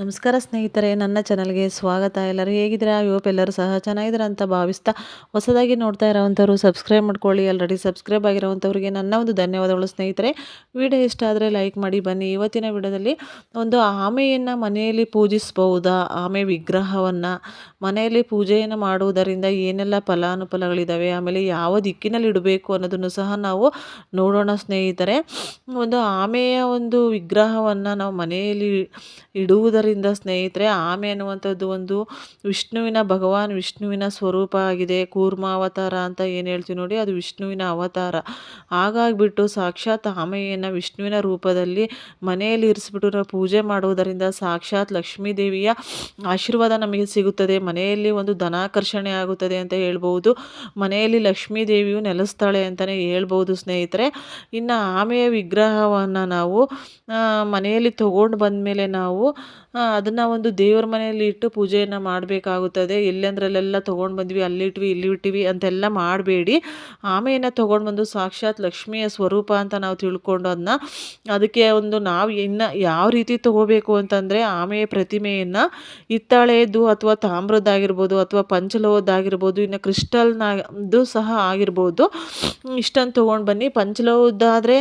ನಮಸ್ಕಾರ ಸ್ನೇಹಿತರೆ, ನನ್ನ ಚಾನಲ್ಗೆ ಸ್ವಾಗತ. ಎಲ್ಲರೂ ಹೇಗಿದ್ದೀರಾ? ಎಲ್ಲರೂ ಸಹ ಚೆನ್ನಾಗಿದ್ದೀರಾ ಅಂತ ಭಾವಿಸ್ತಾ ಹೊಸದಾಗಿ ನೋಡ್ತಾ ಇರೋವಂಥವ್ರು ಸಬ್ಸ್ಕ್ರೈಬ್ ಮಾಡ್ಕೊಳ್ಳಿ. ಆಲ್ರೆಡಿ ಸಬ್ಸ್ಕ್ರೈಬ್ ಆಗಿರೋವಂಥವ್ರಿಗೆ ನನ್ನ ಒಂದು ಧನ್ಯವಾದಗಳು ಸ್ನೇಹಿತರೆ. ವಿಡಿಯೋ ಇಷ್ಟ ಆದರೆ ಲೈಕ್ ಮಾಡಿ, ಬನ್ನಿ. ಇವತ್ತಿನ ವಿಡಿಯೋದಲ್ಲಿ ಒಂದು ಆಮೆಯನ್ನು ಮನೆಯಲ್ಲಿ ಪೂಜಿಸ್ಬಹುದಾ? ಆಮೆ ವಿಗ್ರಹವನ್ನು ಮನೆಯಲ್ಲಿ ಪೂಜೆಯನ್ನು ಮಾಡುವುದರಿಂದ ಏನೆಲ್ಲ ಫಲಾನುಫಲಗಳಿದ್ದಾವೆ ಆಮೇಲೆ ಯಾವ ದಿಕ್ಕಿನಲ್ಲಿ ಇಡಬೇಕು ಅನ್ನೋದನ್ನು ಸಹ ನಾವು ನೋಡೋಣ ಸ್ನೇಹಿತರೆ. ಒಂದು ಆಮೆಯ ಒಂದು ವಿಗ್ರಹವನ್ನು ನಾವು ಮನೆಯಲ್ಲಿ ಇಡುವುದರಿಂದ ಆದ್ದರಿಂದ ಸ್ನೇಹಿತರೆ, ಆಮೆ ಅನ್ನುವಂಥದ್ದು ಒಂದು ವಿಷ್ಣುವಿನ ಭಗವಾನ್ ವಿಷ್ಣುವಿನ ಸ್ವರೂಪ ಆಗಿದೆ. ಕೂರ್ಮಾವತಾರ ಅಂತ ಏನು ಹೇಳ್ತೀವಿ ನೋಡಿ, ಅದು ವಿಷ್ಣುವಿನ ಅವತಾರ. ಹಾಗಾಗಿಬಿಟ್ಟು ಸಾಕ್ಷಾತ್ ಆಮೆಯನ್ನು ವಿಷ್ಣುವಿನ ರೂಪದಲ್ಲಿ ಮನೆಯಲ್ಲಿ ಇರಿಸ್ಬಿಟ್ಟು ನಾವು ಪೂಜೆ ಮಾಡುವುದರಿಂದ ಸಾಕ್ಷಾತ್ ಲಕ್ಷ್ಮೀ ದೇವಿಯ ಆಶೀರ್ವಾದ ನಮಗೆ ಸಿಗುತ್ತದೆ. ಮನೆಯಲ್ಲಿ ಒಂದು ಧನಾಕರ್ಷಣೆ ಆಗುತ್ತದೆ ಅಂತ ಹೇಳ್ಬೋದು. ಮನೆಯಲ್ಲಿ ಲಕ್ಷ್ಮೀ ದೇವಿಯು ನೆಲೆಸ್ತಾಳೆ ಅಂತಲೇ ಹೇಳ್ಬೋದು ಸ್ನೇಹಿತರೆ. ಇನ್ನು ಆಮೆಯ ವಿಗ್ರಹವನ್ನು ನಾವು ಮನೆಯಲ್ಲಿ ತೊಗೊಂಡು ಬಂದಮೇಲೆ ನಾವು ಅದನ್ನು ಒಂದು ದೇವ್ರ ಮನೆಯಲ್ಲಿ ಇಟ್ಟು ಪೂಜೆಯನ್ನು ಮಾಡಬೇಕಾಗುತ್ತದೆ. ಎಲ್ಲೆಂದರಲ್ಲೆಲ್ಲ ತೊಗೊಂಡು ಬಂದ್ವಿ, ಅಲ್ಲಿ ಇಟ್ವಿ, ಇಲ್ಲಿ ಇಟ್ಟಿವಿ ಅಂತೆಲ್ಲ ಮಾಡಬೇಡಿ. ಆಮೆಯನ್ನು ತೊಗೊಂಡು ಬಂದು ಸಾಕ್ಷಾತ್ ಲಕ್ಷ್ಮಿಯ ಸ್ವರೂಪ ಅಂತ ನಾವು ತಿಳ್ಕೊಂಡು ಅದನ್ನ ಅದಕ್ಕೆ ಒಂದು ನಾವು ಇನ್ನು ಯಾವ ರೀತಿ ತಗೋಬೇಕು ಅಂತಂದರೆ ಆಮೆಯ ಪ್ರತಿಮೆಯನ್ನು ಹಿತ್ತಾಳೆಯದ್ದು ಅಥವಾ ತಾಮ್ರದ್ದಾಗಿರ್ಬೋದು ಅಥವಾ ಪಂಚಲೋಹದ್ದಾಗಿರ್ಬೋದು, ಇನ್ನು ಕ್ರಿಸ್ಟಲ್ನದ್ದು ಸಹ ಆಗಿರ್ಬೋದು ಇಷ್ಟನ್ನು ತೊಗೊಂಡು ಬನ್ನಿ. ಪಂಚಲೋಹದ್ದಾದರೆ,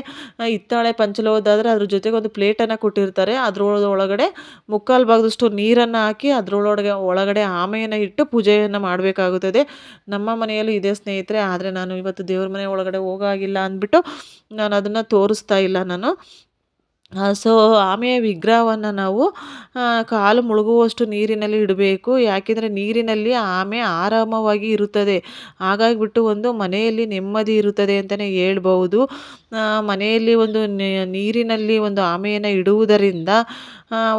ಹಿತ್ತಾಳೆ ಪಂಚಲೋಹದ್ದಾದರೆ ಅದ್ರ ಜೊತೆಗೆ ಒಂದು ಪ್ಲೇಟನ್ನು ಕೊಟ್ಟಿರ್ತಾರೆ. ಅದ್ರೊಳಗಡೆ ಮುಕ್ಕಾಲು ಭಾಗದಷ್ಟು ನೀರನ್ನು ಹಾಕಿ ಅದರೊಳಗೆ ಒಳಗಡೆ ಆಮೆಯನ್ನು ಇಟ್ಟು ಪೂಜೆಯನ್ನು ಮಾಡಬೇಕಾಗುತ್ತದೆ. ನಮ್ಮ ಮನೆಯಲ್ಲೂ ಇದೆ ಸ್ನೇಹಿತರೆ, ಆದರೆ ನಾನು ಇವತ್ತು ದೇವ್ರ ಮನೆ ಒಳಗಡೆ ಹೋಗಾಗಿಲ್ಲ ಅಂದ್ಬಿಟ್ಟು ನಾನು ಅದನ್ನು ತೋರಿಸ್ತಾ ಇಲ್ಲ ನಾನು. ಸೊ ಆಮೆಯ ವಿಗ್ರಹವನ್ನು ನಾವು ಕಾಲು ಮುಳುಗುವಷ್ಟು ನೀರಿನಲ್ಲಿ ಇಡಬೇಕು. ಯಾಕೆಂದರೆ ನೀರಿನಲ್ಲಿ ಆಮೆ ಆರಾಮವಾಗಿ ಇರುತ್ತದೆ. ಹಾಗಾಗಿಬಿಟ್ಟು ಒಂದು ಮನೆಯಲ್ಲಿ ನೆಮ್ಮದಿ ಇರುತ್ತದೆ ಅಂತಲೇ ಹೇಳ್ಬಹುದು. ಮನೆಯಲ್ಲಿ ಒಂದು ನೀರಿನಲ್ಲಿ ಒಂದು ಆಮೆಯನ್ನು ಇಡುವುದರಿಂದ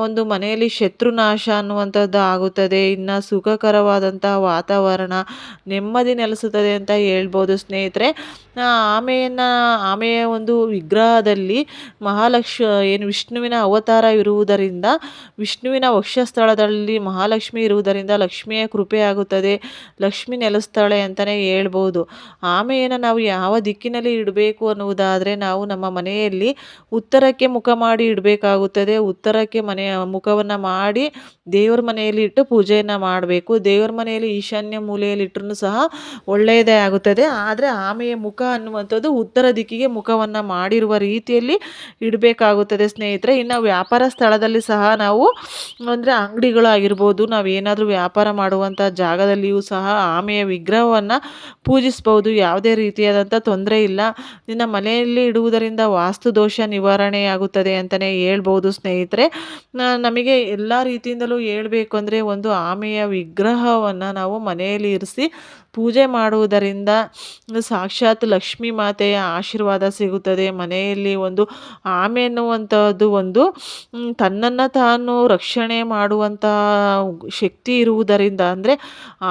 ಒಂದು ಮನೆಯಲ್ಲಿ ಶತ್ರುನಾಶ ಅನ್ನುವಂಥದ್ದು ಆಗುತ್ತದೆ. ಇನ್ನು ಸುಖಕರವಾದಂಥ ವಾತಾವರಣ ನೆಮ್ಮದಿ ನೆಲೆಸುತ್ತದೆ ಅಂತ ಹೇಳ್ಬೋದು ಸ್ನೇಹಿತರೆ. ಆಮೆಯನ್ನು, ಆಮೆಯ ಒಂದು ವಿಗ್ರಹದಲ್ಲಿ ಮಹಾಲಕ್ಷ ಏನು ವಿಷ್ಣುವಿನ ಅವತಾರ ಇರುವುದರಿಂದ, ವಿಷ್ಣುವಿನ ವಕ್ಷಸ್ಥಳದಲ್ಲಿ ಮಹಾಲಕ್ಷ್ಮಿ ಇರುವುದರಿಂದ ಲಕ್ಷ್ಮಿಯ ಕೃಪೆ ಆಗುತ್ತದೆ. ಲಕ್ಷ್ಮಿ ನೆಲೆಸ್ತಾಳೆ ಅಂತಲೇ ಹೇಳ್ಬೋದು. ಆಮೆಯನ್ನು ನಾವು ಯಾವ ದಿಕ್ಕಿನಲ್ಲಿ ಇಡಬೇಕು ಅನ್ನುವುದಾದರೆ, ನಾವು ನಮ್ಮ ಮನೆಯಲ್ಲಿ ಉತ್ತರಕ್ಕೆ ಮುಖ ಮಾಡಿ ಇಡಬೇಕಾಗುತ್ತದೆ. ಉತ್ತರಕ್ಕೆ ಮನೆಯ ಮುಖವನ್ನು ಮಾಡಿ ದೇವರ ಮನೆಯಲ್ಲಿ ಇಟ್ಟು ಪೂಜೆಯನ್ನು ಮಾಡಬೇಕು. ದೇವರ ಮನೆಯಲ್ಲಿ ಈಶಾನ್ಯ ಮೂಲೆಯಲ್ಲಿ ಇಟ್ಟರೂ ಸಹ ಒಳ್ಳೆಯದೇ ಆಗುತ್ತದೆ. ಆದರೆ ಆಮೆಯ ಮುಖ ಅನ್ನುವಂಥದ್ದು ಉತ್ತರ ದಿಕ್ಕಿಗೆ ಮುಖವನ್ನು ಮಾಡಿರುವ ರೀತಿಯಲ್ಲಿ ಇಡಬೇಕಾಗುತ್ತದೆ ಸ್ನೇಹಿತರೆ. ಇನ್ನು ವ್ಯಾಪಾರ ಸ್ಥಳದಲ್ಲಿ ಸಹ ನಾವು ಅಂದರೆ ಅಂಗಡಿಗಳಾಗಿರ್ಬೋದು ನಾವು ಏನಾದರೂ ವ್ಯಾಪಾರ ಮಾಡುವಂಥ ಜಾಗದಲ್ಲಿಯೂ ಸಹ ಆಮೆಯ ವಿಗ್ರಹವನ್ನು ಪೂಜಿಸ್ಬೋದು ಯಾವುದೇ ರೀತಿಯಾದಂಥ ತೊಂದರೆ ಇಲ್ಲ. ನಿನ್ನ ಮನೆಯಲ್ಲಿ ಇಡುವುದರಿಂದ ವಾಸ್ತು ದೋಷ ನಿವಾರಣೆಯಾಗುತ್ತದೆ ಅಂತಲೇ ಹೇಳ್ಬೋದು ಸ್ನೇಹಿತರೆ. ನಮಗೆ ಎಲ್ಲ ರೀತಿಯಿಂದಲೂ ಹೇಳ್ಬೇಕು ಅಂದರೆ ಒಂದು ಆಮೆಯ ವಿಗ್ರಹವನ್ನು ನಾವು ಮನೆಯಲ್ಲಿ ಇರಿಸಿ ಪೂಜೆ ಮಾಡುವುದರಿಂದ ಸಾಕ್ಷಾತ್ ಲಕ್ಷ್ಮೀ ಮಾತೆಯ ಆಶೀರ್ವಾದ ಸಿಗುತ್ತದೆ. ಮನೆಯಲ್ಲಿ ಒಂದು ಆಮೆ ಎನ್ನುವಂಥದ್ದು ಒಂದು ತನ್ನನ್ನು ತಾನು ರಕ್ಷಣೆ ಮಾಡುವಂಥ ಶಕ್ತಿ ಇರುವುದರಿಂದ, ಅಂದರೆ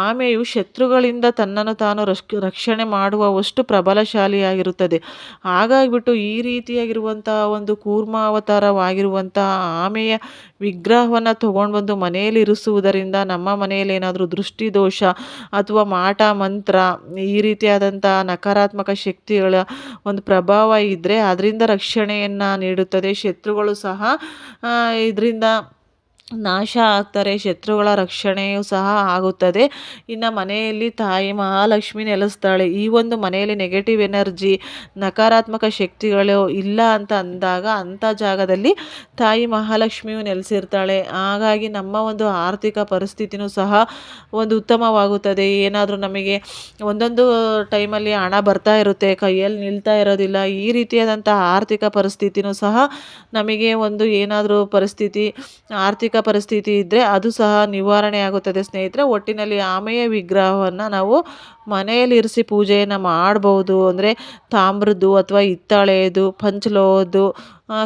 ಆಮೆಯು ಶತ್ರುಗಳಿಂದ ತನ್ನನ್ನು ತಾನು ರಕ್ಷಣೆ ಮಾಡುವಷ್ಟು ಪ್ರಬಲಶಾಲಿಯಾಗಿರುತ್ತದೆ. ಹಾಗಾಗಿಬಿಟ್ಟು ಈ ರೀತಿಯಾಗಿರುವಂಥ ಒಂದು ಕೂರ್ಮಾವತಾರವಾಗಿರುವಂಥ ಆಮೆಯ ವಿಗ್ರಹವನ್ನು ತಗೊಂಡು ಬಂದು ಮನೆಯಲ್ಲಿ ಇರಿಸುವುದರಿಂದ ನಮ್ಮ ಮನೆಯಲ್ಲಿ ಏನಾದರೂ ದೃಷ್ಟಿ ದೋಷ ಅಥವಾ ಮಾಟ ಮಂತ್ರ ಈ ರೀತಿಯಾದಂಥ ನಕಾರಾತ್ಮಕ ಶಕ್ತಿಗಳ ಒಂದು ಪ್ರಭಾವ ಇದ್ದರೆ ಅದರಿಂದ ರಕ್ಷಣೆಯನ್ನು ನೀಡುತ್ತದೆ. ಶತ್ರುಗಳು ಸಹ ಇದರಿಂದ ನಾಶ ಆಗ್ತಾರೆ, ಶತ್ರುಗಳ ರಕ್ಷಣೆಯೂ ಸಹ ಆಗುತ್ತದೆ. ಇನ್ನು ಮನೆಯಲ್ಲಿ ತಾಯಿ ಮಹಾಲಕ್ಷ್ಮಿ ನೆಲೆಸ್ತಾಳೆ. ಈ ಒಂದು ಮನೆಯಲ್ಲಿ ನೆಗೆಟಿವ್ ಎನರ್ಜಿ ನಕಾರಾತ್ಮಕ ಶಕ್ತಿಗಳು ಇಲ್ಲ ಅಂತ ಅಂದಾಗ ಅಂಥ ಜಾಗದಲ್ಲಿ ತಾಯಿ ಮಹಾಲಕ್ಷ್ಮಿಯು ನೆಲೆಸಿರ್ತಾಳೆ. ಹಾಗಾಗಿ ನಮ್ಮ ಒಂದು ಆರ್ಥಿಕ ಪರಿಸ್ಥಿತಿನೂ ಸಹ ಒಂದು ಉತ್ತಮವಾಗುತ್ತದೆ. ಏನಾದರೂ ನಮಗೆ ಒಂದೊಂದು ಟೈಮಲ್ಲಿ ಹಣ ಬರ್ತಾ ಇರುತ್ತೆ, ಕೈಯಲ್ಲಿ ನಿಲ್ತಾ ಇರೋದಿಲ್ಲ. ಈ ರೀತಿಯಾದಂಥ ಆರ್ಥಿಕ ಪರಿಸ್ಥಿತಿನೂ ಸಹ ನಮಗೆ ಒಂದು ಏನಾದರೂ ಪರಿಸ್ಥಿತಿ, ಆರ್ಥಿಕ ಪರಿಸ್ಥಿತಿ ಇದ್ದರೆ ಅದು ಸಹ ನಿವಾರಣೆ ಆಗುತ್ತದೆ ಸ್ನೇಹಿತರೆ. ಒಟ್ಟಿನಲ್ಲಿ ಆಮೆಯ ವಿಗ್ರಹವನ್ನು ನಾವು ಮನೆಯಲ್ಲಿ ಇರಿಸಿ ಪೂಜೆಯನ್ನು ಮಾಡ್ಬೋದು. ಅಂದರೆ ತಾಮ್ರದ್ದು ಅಥವಾ ಹಿತ್ತಾಳೆಯದು, ಪಂಚಲೋಹದ್ದು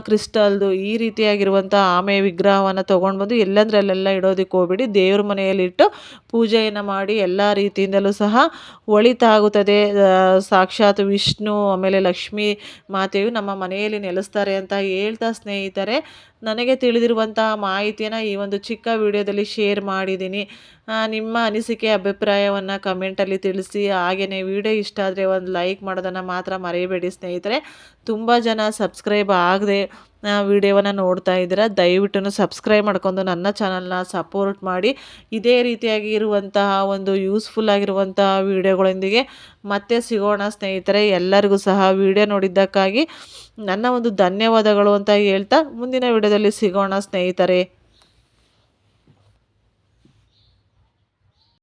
ಕ್ರಿಸ್ಟಲ್ದು ಈ ರೀತಿಯಾಗಿರುವಂಥ ಆಮೆ ವಿಗ್ರಹವನ್ನು ತೊಗೊಂಡು ಬಂದು ಎಲ್ಲಂದ್ರೆ ಅಲ್ಲೆಲ್ಲ ಇಡೋದಕ್ಕೆ ಹೋಗ್ಬಿಡಿ. ದೇವ್ರ ಮನೆಯಲ್ಲಿಟ್ಟು ಪೂಜೆಯನ್ನು ಮಾಡಿ ಎಲ್ಲ ರೀತಿಯಿಂದಲೂ ಸಹ ಒಳಿತಾಗುತ್ತದೆ. ಸಾಕ್ಷಾತ್ ವಿಷ್ಣು, ಆಮೇಲೆ ಲಕ್ಷ್ಮೀ ಮಾತೆಯು ನಮ್ಮ ಮನೆಯಲ್ಲಿ ನೆಲೆಸ್ತಾರೆ ಅಂತ ಹೇಳ್ತಾ ಸ್ನೇಹಿತರೆ, ನನಗೆ ತಿಳಿದಿರುವಂತಹ ಮಾಹಿತಿಯನ್ನು ಈ ಒಂದು ಚಿಕ್ಕ ವಿಡಿಯೋದಲ್ಲಿ ಶೇರ್ ಮಾಡಿದ್ದೀನಿ. ನಿಮ್ಮ ಅನಿಸಿಕೆ, ಅಭಿಪ್ರಾಯವನ್ನು ಕಮೆಂಟಲ್ಲಿ ತಿಳಿಸಿ. ಹಾಗೆಯೇ ವಿಡಿಯೋ ಇಷ್ಟ ಆದರೆ ಒಂದು ಲೈಕ್ ಮಾಡೋದನ್ನು ಮಾತ್ರ ಮರೆಯಬೇಡಿ ಸ್ನೇಹಿತರೆ. ತುಂಬ ಜನ ಸಬ್ಸ್ಕ್ರೈಬ್ ಆಗದೆ ವಿಡಿಯೋವನ್ನು ನೋಡ್ತಾ ಇದ್ದೀರಾ. ದಯವಿಟ್ಟು ಸಬ್ಸ್ಕ್ರೈಬ್ ಮಾಡ್ಕೊಂಡು ನನ್ನ ಚಾನಲ್ನ ಸಪೋರ್ಟ್ ಮಾಡಿ. ಇದೇ ರೀತಿಯಾಗಿ ಇರುವಂತಹ ಒಂದು ಯೂಸ್ಫುಲ್ ಆಗಿರುವಂತಹ ವಿಡಿಯೋಗಳೊಂದಿಗೆ ಮತ್ತೆ ಸಿಗೋಣ ಸ್ನೇಹಿತರೆ. ಎಲ್ಲರಿಗೂ ಸಹ ವಿಡಿಯೋ ನೋಡಿದ್ದಕ್ಕಾಗಿ ನನ್ನ ಒಂದು ಧನ್ಯವಾದಗಳು ಅಂತ ಹೇಳ್ತಾ ಮುಂದಿನ ವಿಡಿಯೋದಲ್ಲಿ ಸಿಗೋಣ ಸ್ನೇಹಿತರೆ.